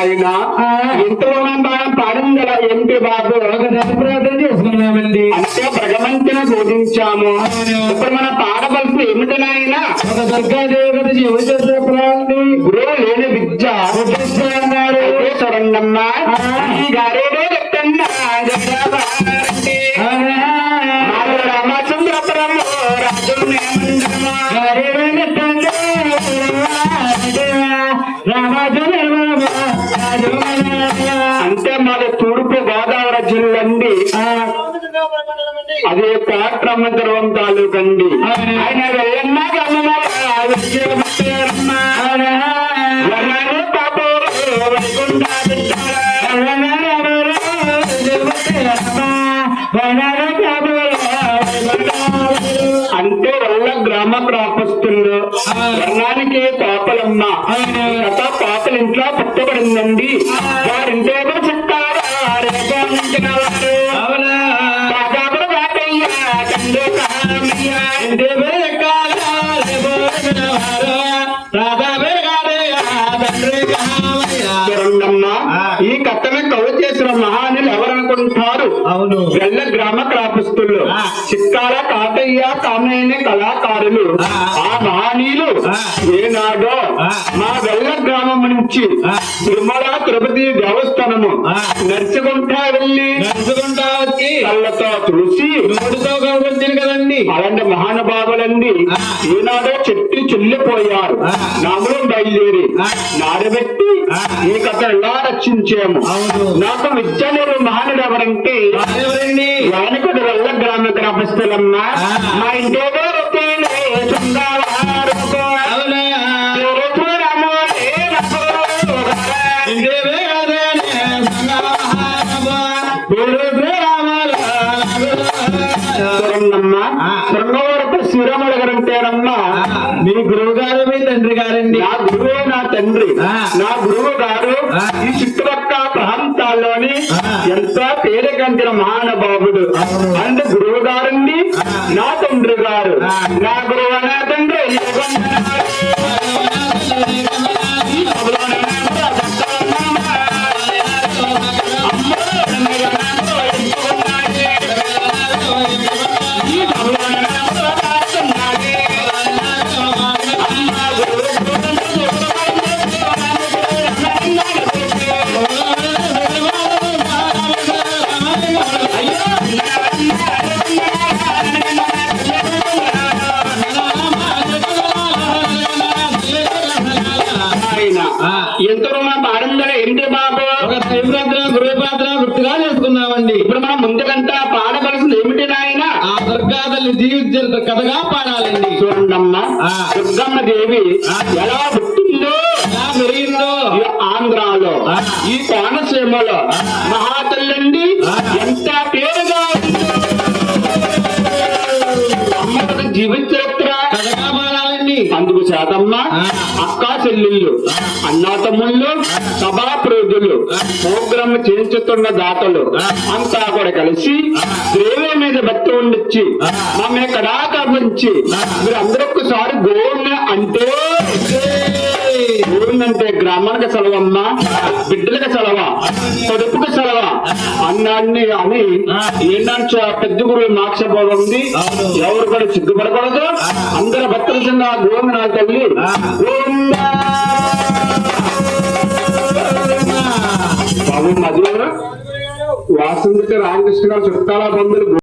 నాయన ఇంట్లో మనం పాడిందల ఎంపీ బాబు? ప్రార్థన చేసుకున్నామండి. అంటే భగవంతున బోధించాము. ఇప్పుడు మన పాడవలసి ఏమిటి నాయన? ఒక దుర్గాదేవి కథ ఎవరు చెప్పండి గురువు లేని విద్య. అన్నారు చూడండమ్మ ఈ గారేడే చెప్తున్నా రాజు నేమందరమా. అదే తాలూకండి ఆయన వెళ్ళన్నా పాపోలు వైకుంఠ బిడ్డలా. అంటే వల్ల గ్రామ ప్రాపస్తులు. వర్ణానికి పాపలమ్మ. గత పాపల ఇంట్లో పుట్టబడిందండి. వారింటే ఈ కథని కవి చేసిన మహానులు ఎవరు? అవును గల్ల గ్రామ క్రాపస్తులు. చిక్కాల కాటయ్య కామయ్య కళాకారులు ఆ. మహనీయులు. ఏనాడో. మా గల్ల గ్రామం నుంచి. తిరుమల తిరుపతి దేవస్థానము. నడుచుకుంటా వెళ్ళి నడుచుకుంటా వచ్చి కళ్ళతో చూసి నోటితో వచ్చింది కదండి అలాంటి మహానుభావులండి ఆ. ఈనాడో చెట్టు చెల్లిపోయారు. నామలో బయలుదేరి. నాడబెట్టి. ఈ కథ ఎలా రక్షించాము అవును. నాకు విద్యాలేరు మహానుడు ఎవరంటే వానికుడు వల్ల గ్రామ గ్రామస్తులమ్మ. మా ఇంటి ఆ, మీ గురువు గారు మీ తండ్రి గారండి నా గురువే నా తండ్రి. నా గురువు గారు. ఈ చుట్టుపక్కల ప్రాంతాల్లోని. ఎంతో పేదకంచిన మహానుభావుడు అవును. అంటే గురువు గారండి నా తండ్రి గారు నా గురువు నా తండ్రి ఎంతో మన పాడందరూ ఏంటి బాబు ఒక దైవపాత్ర గురువు పాత్ర గుర్తుగా చేసుకున్నామండి ఇప్పుడు మనం ముందుకంతా పాడవలసింది ఏమిటి నాయన ఆ దుర్గా తల్లి జీవిత కథగా పాడాలండి చూడండమ్మ ఆ. దుర్గమ్మ దేవి. ఎలా పుట్టిందో ఎలా పెరిగిందో ఆంధ్రాలో. ఈ కోనసీమలో మహాతల్లండి. ఎంత పేరుగా ఆ. అక్క చెల్లెళ్ళు అన్నా తమ్ముళ్ళు సభా ప్రయోజులు ప్రోగ్రామ్ చేయించుతున్న దాతలు. అంతా కూడా కలిసి దేవి మీద భక్తి ఉండొచ్చి. మమ్మల్ని కడాకా నుంచి ఆ. మీరు అందరూ ఒక్కసారి గోవుని అంటే అంటే గ్రామానికి సెలవమ్మ బిడ్డలకు సెలవ పొడుపుకు సెలవ అన్నాన్ని అని. ఏంటంటే పెద్ద గురువు మోక్ష ఉంది. ఎవరు కూడా సిగ్గుపడకూడదు. అందరు భక్తుల చిన్న గోవింద నా తల్లి. బాబు మధ్యలో వాసంతికి రామకృష్ణ గారు చుట్టాల బంధువులు